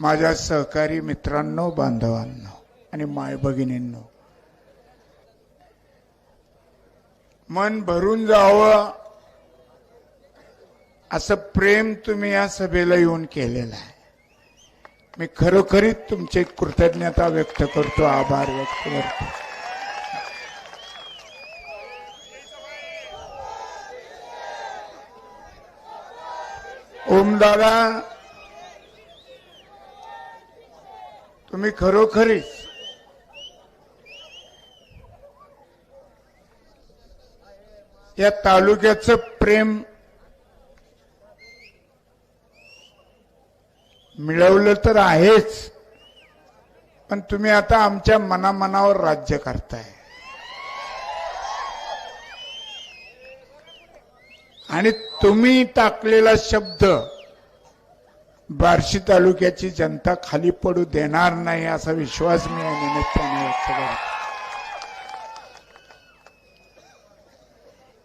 माझ्या सहकारी मित्रांनो बांधवांनो आणि माय भगिनींनो मन भरून जावं असं प्रेम तुम्ही या सभेला येऊन केलेलं आहे. मी खरोखरीच तुमची कृतज्ञता व्यक्त करतो आभार व्यक्त करतो. ओमदादा तुम्ही खरोखरीच या तालुक्याचं प्रेम मिळवलं तर आहेच पण तुम्ही आता आमच्या मनामनावर राज्य करताय. आणि तुम्ही टाकलेला शब्द बार्शी तालुक्याची जनता खाली पडू देणार नाही असा विश्वास मी या निमित्ताने व्यक्त करतो.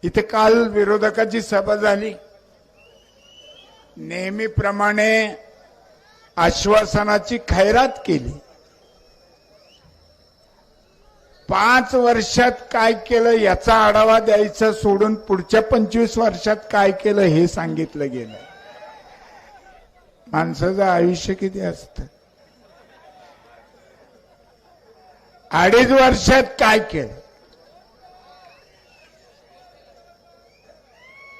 इथे काल विरोधकाची सभा झाली. नेहमीप्रमाणे आश्वासनाची खैरात केली. पाच वर्षात काय केलं याचा आढावा द्यायचा सोडून पुढच्या पंचवीस वर्षात काय केलं हे सांगितलं गेलं. माणसाचं आयुष्य किती असत? अडीच वर्षात काय केलं?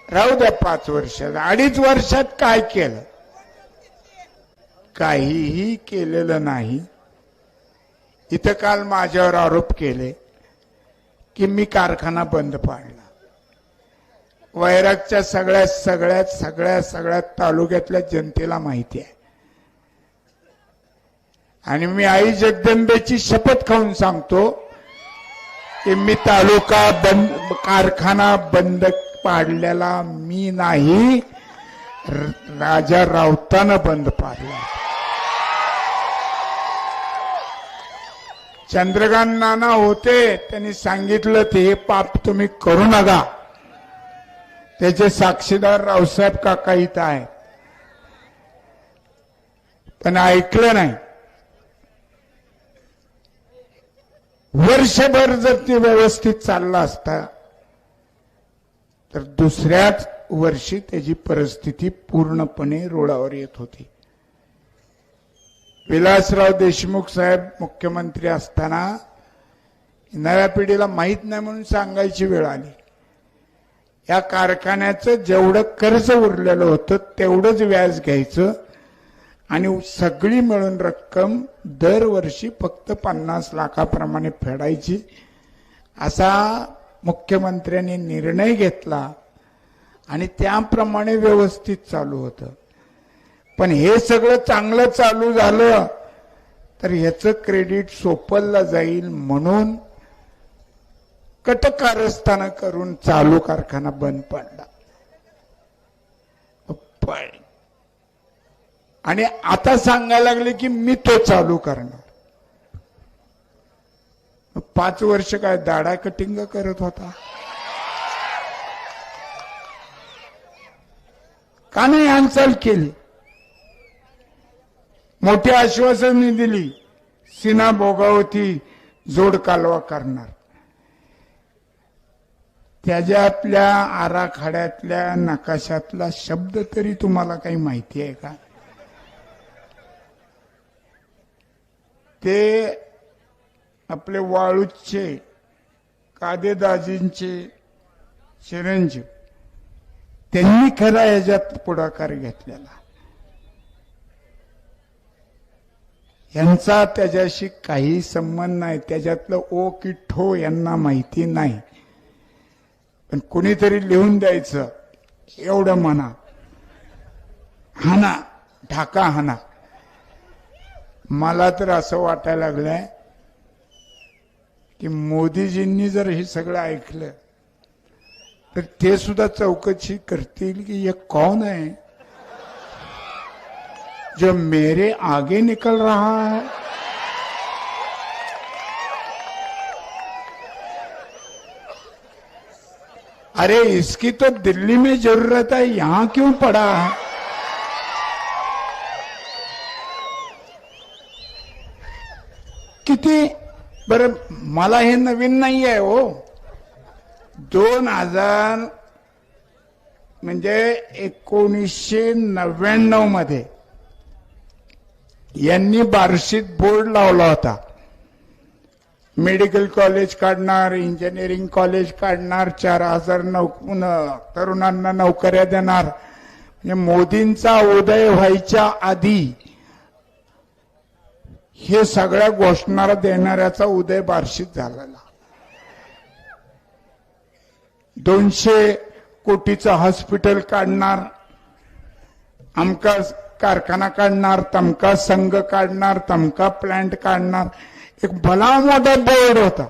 राहू द्या पाच वर्षात. अडीच वर्षात काय केलं? काहीही केलेलं नाही. इथं काल माझ्यावर आरोप केले की मी कारखाना बंद पाडला. वैरागच्या सगळ्या सगळ्यात सगळ्या सगळ्यात तालुक्यातल्या जनतेला माहिती आहे. आणि मी आई जगदंबेची शपथ खाऊन सांगतो की मी तालुका बंद कारखाना बंद पाडलेला मी नाही राजा रावतानं बंद पाडला. चंद्रकांत नाना होते त्यांनी सांगितलं ते हे पाप तुम्ही करू नका. त्याचे साक्षीदार रावसाहेब काका इथं आहेत. पण ऐकलं नाही. वर्षभर जर ते व्यवस्थित चालला असता तर दुसऱ्याच वर्षी त्याची परिस्थिती पूर्णपणे रोडावर येत होती. विलासराव देशमुख साहेब मुख्यमंत्री असताना नव्या पिढीला माहीत नाही म्हणून सांगायची वेळ आली. या कारखान्याचं जेवढं कर्ज उरलेलं होतं तेवढंच व्याज घ्यायचं. आणि सगळी मिळून रक्कम दरवर्षी फक्त पन्नास लाखाप्रमाणे फेडायची. असा मुख्यमंत्र्यांनी निर्णय घेतला आणि त्याप्रमाणे व्यवस्थित चालू होतं. पण हे सगळं चांगलं चालू झालं तर ह्याचं क्रेडिट सोपलला जाईल म्हणून कटकारस्थान करून चालू कारखाना बंद पडला. पण. आणि आता सांगायला लागले की मी तो चालू करणार. पाच वर्ष काय दाडा कटिंग करत होता? का नाही हालचाल केली? मोठी आश्वासने दिली सिना भोगावती जोड कालवा करणार. त्याच्यातल्या आराखड्यातल्या नकाशातला शब्द तरी तुम्हाला काही माहिती आहे का? ते आपले वाळूचे कादेदाजींचे चिरंजीव त्यांनी खरा याच्यात पुढाकार घेतलेला. यांचा त्याच्याशी काही संबंध नाही. त्याच्यातलं ओ की ठो यांना माहिती नाही. पण कुणीतरी लिहून द्यायचं एवढं म्हणा. हाना ढाका हाना. मला तर असं वाटायला लागलंय की मोदीजींनी जर हे सगळं ऐकलं तर ते सुद्धा चौकशी करतील की हे कौन आहे? जो मेरे आगे निकल रहा है अरे इसकी तो दिल्ली में जरूरत है यहां क्यों पड़ा? किती? बरं मला हे नवीन नाही आहे हो. दोन हजार म्हणजे एकोणीसशे नव्याण्णवमध्ये यांनी बार्शीत बोर्ड लावला होता. मेडिकल कॉलेज काढणार इंजिनिअरिंग कॉलेज काढणार चार हजार नौ तरुणांना नोकऱ्या देणार. म्हणजे मोदींचा उदय व्हायच्या आधी हे सगळ्या घोषणा देणाऱ्याचा उदय बार्शीत झालेला. दोनशे कोटीचं हॉस्पिटल काढणार आमका कारखाना काढणार तमका संघ काढणार तमका प्लांट काढणार. एक भला मोठा बोर्ड होता.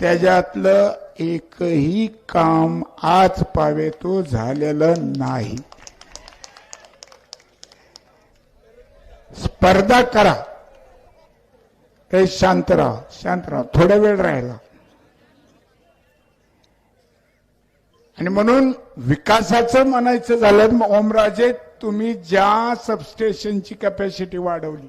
त्याच्यातलं एकही काम आज पावे तो झालेलं नाही. स्पर्धा करा. काही शांत राहा शांत राहा थोडा वेळ राहिला. आणि म्हणून विकासाचं म्हणायचं झालं मग ओमराजे तुम्ही ज्या सबस्टेशनची कॅपॅसिटी वाढवली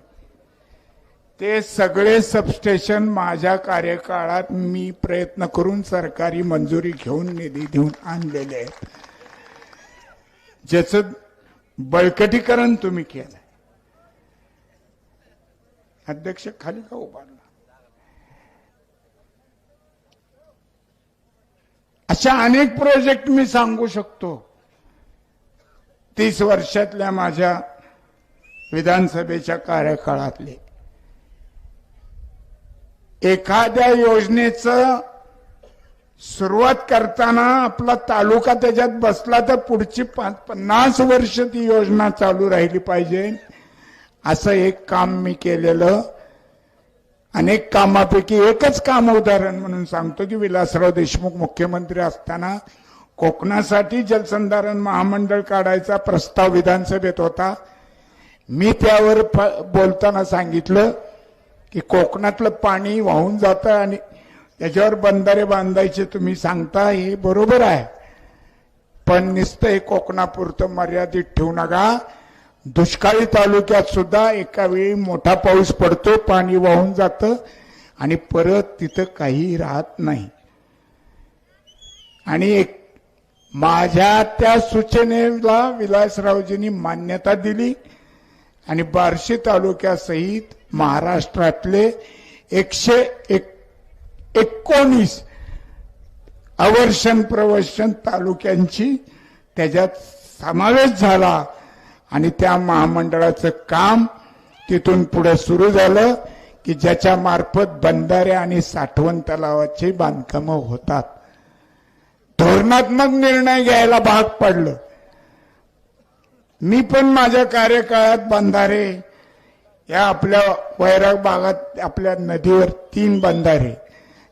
ते सगळे सबस्टेशन माझ्या कार्यकाळात मी प्रयत्न करून सरकारी मंजुरी घेऊन निधी देऊन आणलेले आहेत. ज्याचं बळकटीकरण तुम्ही केलं अध्यक्ष खाली का उभारला? अशा अनेक प्रोजेक्ट मी सांगू शकतो. तीस वर्षातल्या माझ्या विधानसभेच्या कार्यकाळातले. एखाद्या योजनेचं सुरुवात करताना आपला तालुका त्याच्यात बसला तर पुढची पाच पन्नास वर्ष ती योजना चालू राहिली पाहिजे. असं एक काम मी केलेलं. अनेक कामापैकी एकच काम उदाहरण म्हणून सांगतो की विलासराव देशमुख मुख्यमंत्री असताना कोकणासाठी जलसंधारण महामंडळ काढायचा प्रस्ताव विधानसभेत होता. मी त्यावर फ- बोलताना सांगितलं की कोकणातलं पाणी वाहून जातं आणि त्याच्यावर बंधारे बांधायचे तुम्ही सांगता हे बरोबर आहे. पण नुसतं हे कोकणापुरतं मर्यादित ठेवू नका. दुष्काळी तालुक्यात सुद्धा एका वेळी मोठा पाऊस पडतो पाणी वाहून जातं आणि परत तिथं काही राहत नाही. आणि एक माझ्या त्या सूचनेला विलासरावजींनी मान्यता दिली आणि बार्शी तालुक्यासहित महाराष्ट्रातले एकशे एक एकोणीस अवर्षण प्रवर्षण तालुक्यांची त्याच्यात समावेश झाला. आणि त्या महामंडळाचं काम तिथून पुढे सुरू झालं की ज्याच्या मार्फत बंधारे आणि साठवण तलावाची बांधकामं होतात. धोरणात्मक निर्णय घ्यायला भाग पडलं. मी पण माझ्या कार्यकाळात बंधारे या आपल्या वैराग भागात आपल्या नदीवर तीन बंधारे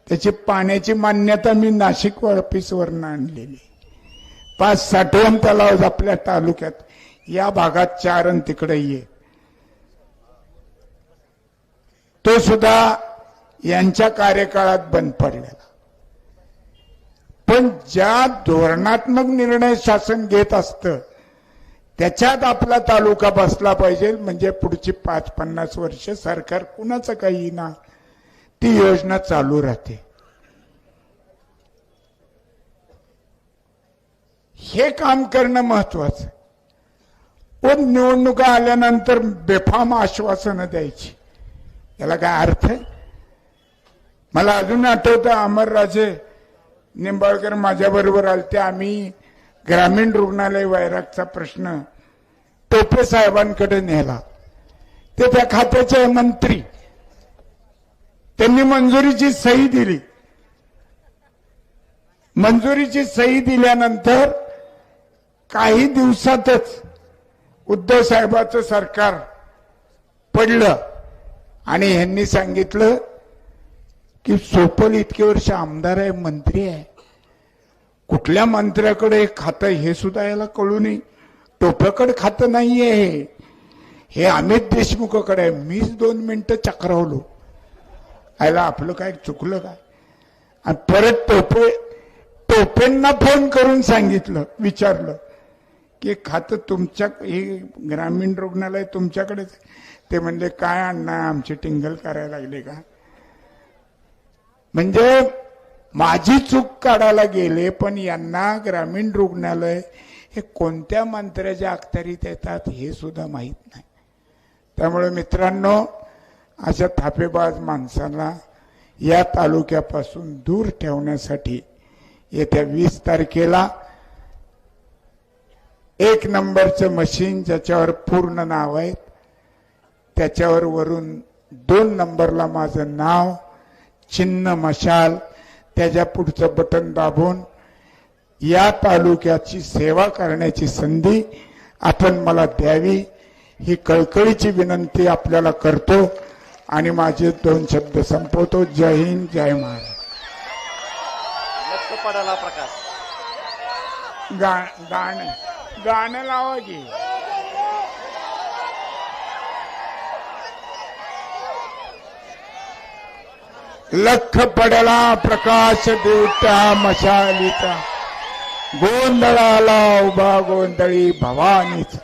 त्याची पाण्याची मान्यता मी नाशिक ऑफिसवरनं आणलेली पाच साठवण तलाव आपल्या तालुक्यात या भागात चार आणि तिकडे ये. तो सुद्धा यांच्या कार्यकाळात बंद पडलेला. पण ज्या धोरणात्मक निर्णय शासन घेत असतं त्याच्यात आपला तालुका बसला पाहिजे म्हणजे पुढची पाच पन्नास वर्ष सरकार कुणाचं काही ना ती योजना चालू राहते. हे काम करणं महत्वाचं. पण निवडणुका आल्यानंतर बेफाम आश्वासनं द्यायची. याला काय अर्थ आहे? मला अजून आठवतं अमरराजे निंबाळकर माझ्याबरोबर आले आलते. आम्ही ग्रामीण रुग्णालय वैरागचा प्रश्न टोपे साहेबांकडे नेला ते त्या खात्याचे मंत्री. त्यांनी मंजुरीची सही दिली. मंजुरीची सही दिल्यानंतर काही दिवसातच उद्धव साहेबाचं सरकार पडलं. आणि यांनी सांगितलं की सोपल इतके वर्ष आमदार आहे मंत्री आहे. कुठल्या मंत्र्याकडे खातं हे सुद्धा याला कळू नये. टोप्याकडे खातं नाहीये हे. हे अमित देशमुखाकडे आहे. मीच दोन मिनिटं चक्रावलो. आयला आपलं काय चुकलं काय? आणि परत टोपे टोपेंना फोन करून सांगितलं विचारलं की खातं तुमच्या हे ग्रामीण रुग्णालय तुमच्याकडेच ते म्हणले काय अण्णा आमची टिंगल करायला लागले का? म्हणजे माझी चूक काढायला गेले पण यांना ग्रामीण रुग्णालय हे कोणत्या मंत्र्याच्या अखत्यारीत येतात हे सुद्धा माहीत नाही. त्यामुळे मित्रांनो अशा थापेबाज माणसांना या तालुक्यापासून दूर ठेवण्यासाठी येत्या वीस तारखेला एक नंबरचं मशीन ज्याच्यावर पूर्ण नाव आहे त्याच्यावर वरून दोन नंबरला माझं नाव चिन्ह मशाल त्याच्या पुढचं बटन दाबून या तालुक्याची सेवा करण्याची संधी आपण मला द्यावी ही कळकळीची विनंती आपल्याला करतो आणि माझे दोन शब्द संपवतो. जय हिंद जय महाराज प्रकाश. गाणं गाणं लावा की. लख पडला प्रकाश देवता मशालीचा. गोंधळाला उभा गोंधळी भवानीचा.